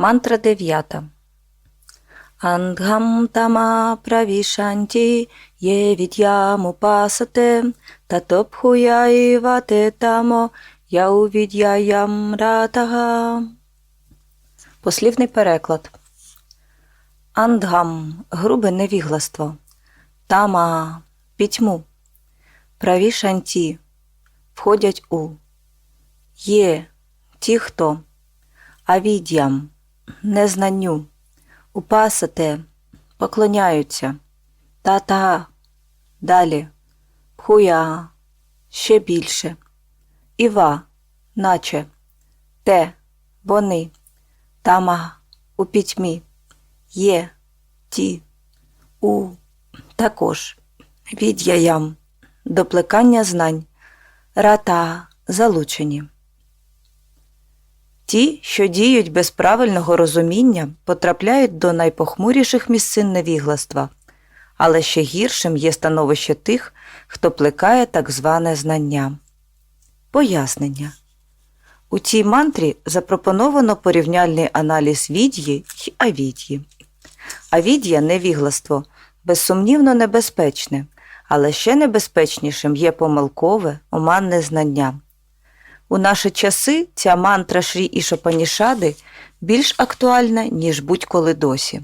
Мантра дев'ята. Ангам тама правішанті є від'ямупасате, татопхуяївате тамо яувідяям ратага. Послівний переклад. Андгам – грубе невігластво. Тама – пітьму. Правішанті – входять у. Є – ті, хто. Авідям – незнанню. Упасате – поклоняються. Та-та – далі. Пхуя – ще більше. Іва – наче. Те – вони. Тама – у пітьмі. Є – ті. У – також. Від'яям – до плекання знань. Рата – залучені. Ті, що діють без правильного розуміння, потрапляють до найпохмуріших місцин невігластва, але ще гіршим є становище тих, хто плекає так зване знання. Пояснення. У цій мантрі запропоновано порівняльний аналіз від'ї й авід'ї. Авід'я – невігластво, безсумнівно небезпечне, але ще небезпечнішим є помилкове, оманне знання. У наші часи ця мантра Шрі Ішопанішади більш актуальна, ніж будь-коли досі.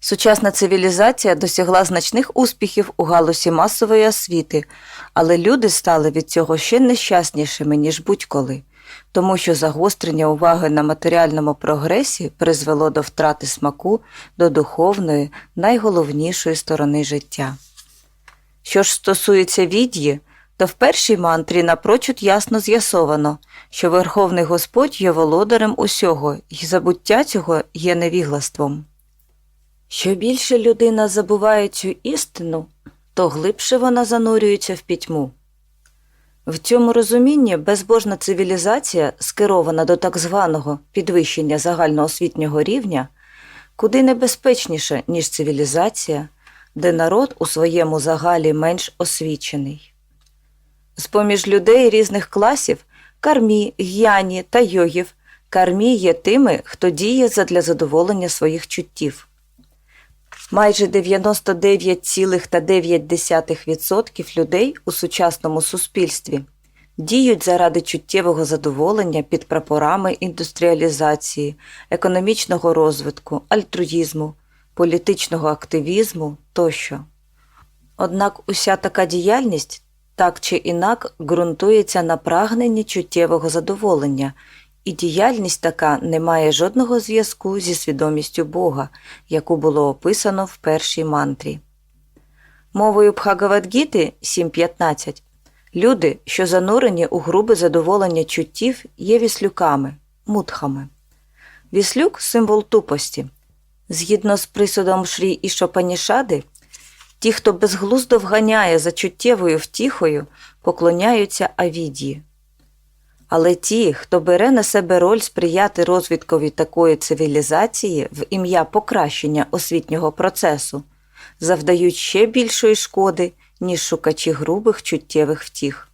Сучасна цивілізація досягла значних успіхів у галузі масової освіти, але люди стали від цього ще нещаснішими, ніж будь-коли, тому що загострення уваги на матеріальному прогресі призвело до втрати смаку до духовної, найголовнішої сторони життя. Що ж стосується від'ї, то в першій мантрі напрочуд ясно з'ясовано, що Верховний Господь є володарем усього, і забуття цього є невіглаством. Що більше людина забуває цю істину, то глибше вона занурюється в пітьму. В цьому розумінні безбожна цивілізація, скерована до так званого підвищення загальноосвітнього рівня, куди небезпечніша, ніж цивілізація, де народ у своєму загалі менш освічений. З-поміж людей різних класів кармі, г'яні та йогів кармі є тими, хто діє задля задоволення своїх чуттів. Майже 99,9% людей у сучасному суспільстві діють заради чуттєвого задоволення під прапорами індустріалізації, економічного розвитку, альтруїзму, політичного активізму тощо. Однак уся така діяльність так чи інак ґрунтується на прагненні чуттєвого задоволення, і діяльність така не має жодного зв'язку зі свідомістю Бога, яку було описано в першій мантрі. Мовою Бхагавадгіти 7.15 люди, що занурені у грубе задоволення чуттів, є віслюками, мутхами. Віслюк символ тупості. Згідно з присудом Шрі Ішопанішади, ті, хто безглуздо вганяє за чуттєвою втіхою, поклоняються авідії. Але ті, хто бере на себе роль сприяти розвиткові такої цивілізації в ім'я покращення освітнього процесу, завдають ще більшої шкоди, ніж шукачі грубих чуттєвих втіх.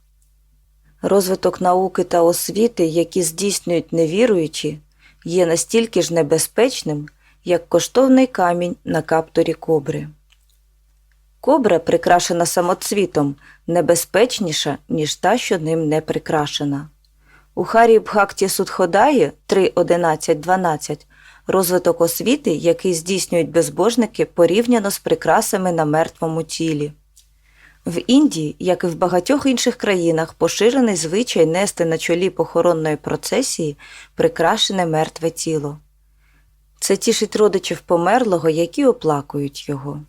Розвиток науки та освіти, які здійснюють невіруючі, є настільки ж небезпечним, як коштовний камінь на капторі кобри. Кобра, прикрашена самоцвітом, небезпечніша, ніж та, що ним не прикрашена. У Харі Бхакті Судходаї 3.11.12 розвиток освіти, який здійснюють безбожники, порівняно з прикрасами на мертвому тілі. В Індії, як і в багатьох інших країнах, поширений звичай нести на чолі похоронної процесії прикрашене мертве тіло. Це тішить родичів померлого, які оплакують його.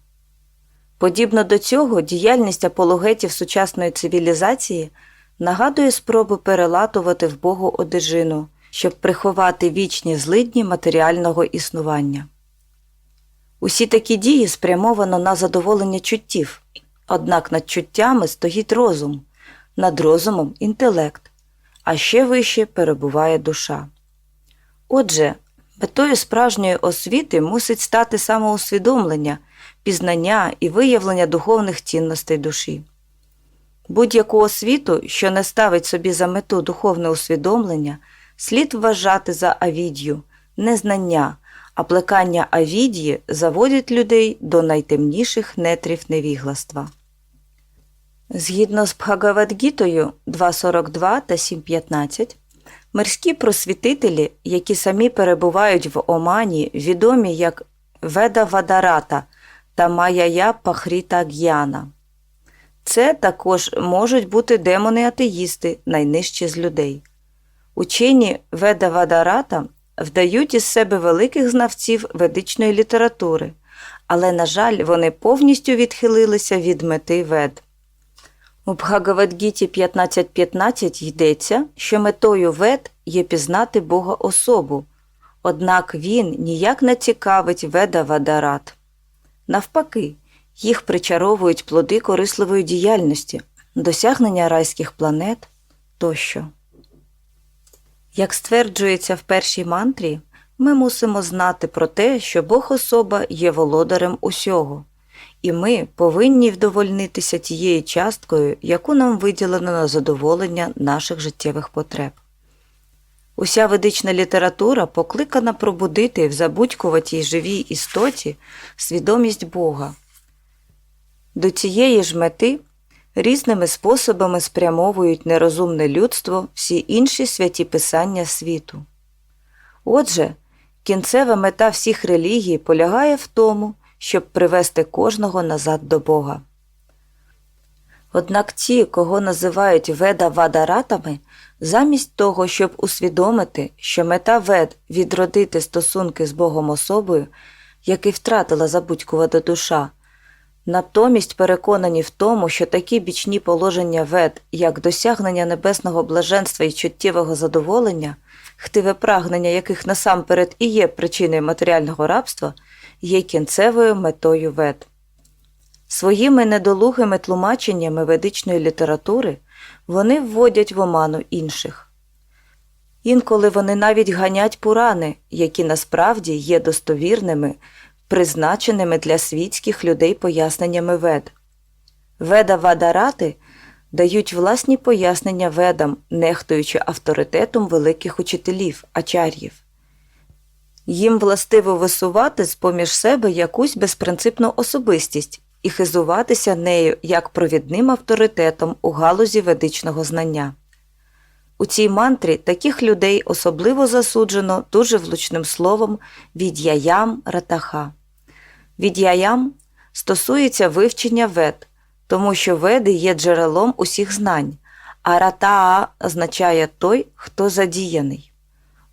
Подібно до цього, діяльність апологетів сучасної цивілізації нагадує спроби перелатувати в Богу одежину, щоб приховати вічні злидні матеріального існування. Усі такі дії спрямовано на задоволення чуттів, однак над чуттями стоїть розум, над розумом інтелект, а ще вище перебуває душа. Отже, метою справжньої освіти мусить стати самоусвідомлення, пізнання і виявлення духовних цінностей душі. Будь-яку освіту, що не ставить собі за мету духовне усвідомлення, слід вважати за авідію, незнання, а плекання авідії заводять людей до найтемніших нетрів невігластва. Згідно з Бхагавадгітою 2.42 та 7.15, мирські просвітителі, які самі перебувають в Омані, відомі як Веда Вадарата та Майая Пахріта Г'яна. Це також можуть бути демони-атеїсти, найнижчі з людей. Учені Веда Вадарата вдають із себе великих знавців ведичної літератури, але, на жаль, вони повністю відхилилися від мети вед. У Бхагавадгіті 15.15 йдеться, що метою вед є пізнати Бога особу, однак він ніяк не цікавить веда Вадарат. Навпаки, їх причаровують плоди корисливої діяльності, досягнення райських планет тощо. Як стверджується в першій мантрі, ми мусимо знати про те, що Бог особа є володарем усього, і ми повинні вдовольнитися тією часткою, яку нам виділено на задоволення наших життєвих потреб. Уся ведична література покликана пробудити в забудькуватій живій істоті свідомість Бога. До цієї ж мети різними способами спрямовують нерозумне людство всі інші святі писання світу. Отже, кінцева мета всіх релігій полягає в тому, щоб привести кожного назад до Бога. Однак ті, кого називають веда вадаратами, замість того, щоб усвідомити, що мета вед відродити стосунки з Богом особою, який втратила забудькувата душа, натомість переконані в тому, що такі бічні положення вед, як досягнення небесного блаженства і чуттєвого задоволення, хтиве прагнення яких насамперед і є причиною матеріального рабства, є кінцевою метою вед. Своїми недолугими тлумаченнями ведичної літератури вони вводять в оману інших. Інколи вони навіть ганять пурани, які насправді є достовірними, призначеними для світських людей поясненнями вед. Веда Вадарати дають власні пояснення ведам, нехтуючи авторитетом великих учителів, ачар'їв. Їм властиво висувати з поміж себе якусь безпринципну особистість і хизуватися нею як провідним авторитетом у галузі ведичного знання. У цій мантрі таких людей особливо засуджено дуже влучним словом відяям ратаха. Відяям стосується вивчення вед, тому що веди є джерелом усіх знань, а ратаа означає той, хто задіяний.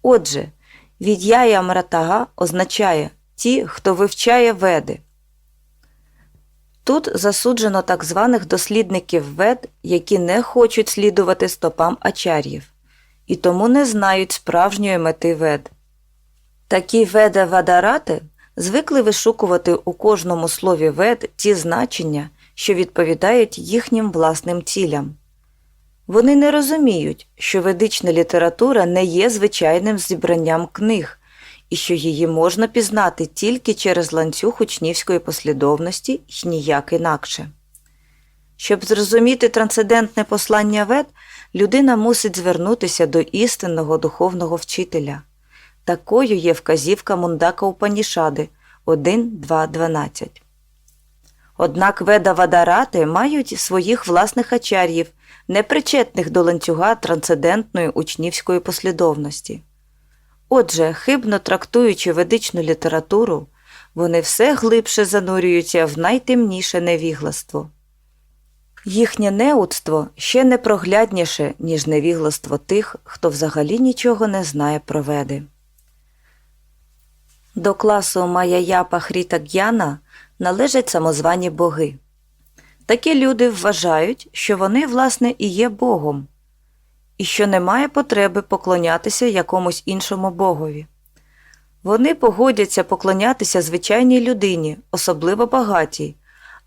Отже, відяям ратага означає ті, хто вивчає веди. Тут засуджено так званих дослідників вед, які не хочуть слідувати стопам ачар'їв, і тому не знають справжньої мети вед. Такі веда вадарати звикли вишукувати у кожному слові вед ті значення, що відповідають їхнім власним цілям. Вони не розуміють, що ведична література не є звичайним зібранням книг, і що її можна пізнати тільки через ланцюг учнівської послідовності й ніяк інакше. Щоб зрозуміти трансцендентне послання вед, людина мусить звернутися до істинного духовного вчителя. Такою є вказівка Мундака Упанішади 1.2.12. Однак веда Вадарати мають своїх власних ачар'їв, непричетних до ланцюга трансцендентної учнівської послідовності. Отже, хибно трактуючи ведичну літературу, вони все глибше занурюються в найтемніше невігластво. Їхнє неудство ще непроглядніше, ніж невігластво тих, хто взагалі нічого не знає про веди. До класу Майаяпа Хріта Г'яна належать самозвані боги. Такі люди вважають, що вони, власне, і є Богом, і що немає потреби поклонятися якомусь іншому богові. Вони погодяться поклонятися звичайній людині, особливо багатій,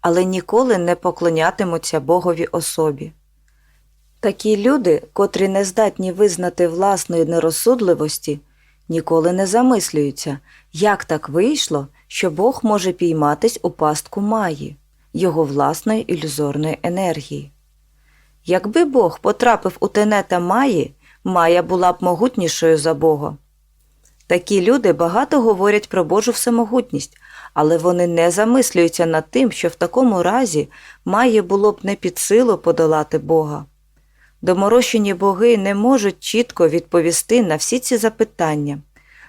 але ніколи не поклонятимуться Богові особі. Такі люди, котрі не здатні визнати власної нерозсудливості, ніколи не замислюються, як так вийшло, що Бог може пійматись у пастку Маї, його власної ілюзорної енергії. Якби Бог потрапив у тенета Маї, Майя була б могутнішою за Бога. Такі люди багато говорять про Божу всемогутність, але вони не замислюються над тим, що в такому разі Майї було б не під силу подолати Бога. Доморощені боги не можуть чітко відповісти на всі ці запитання.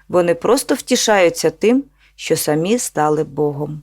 Вони просто втішаються тим, що самі стали Богом.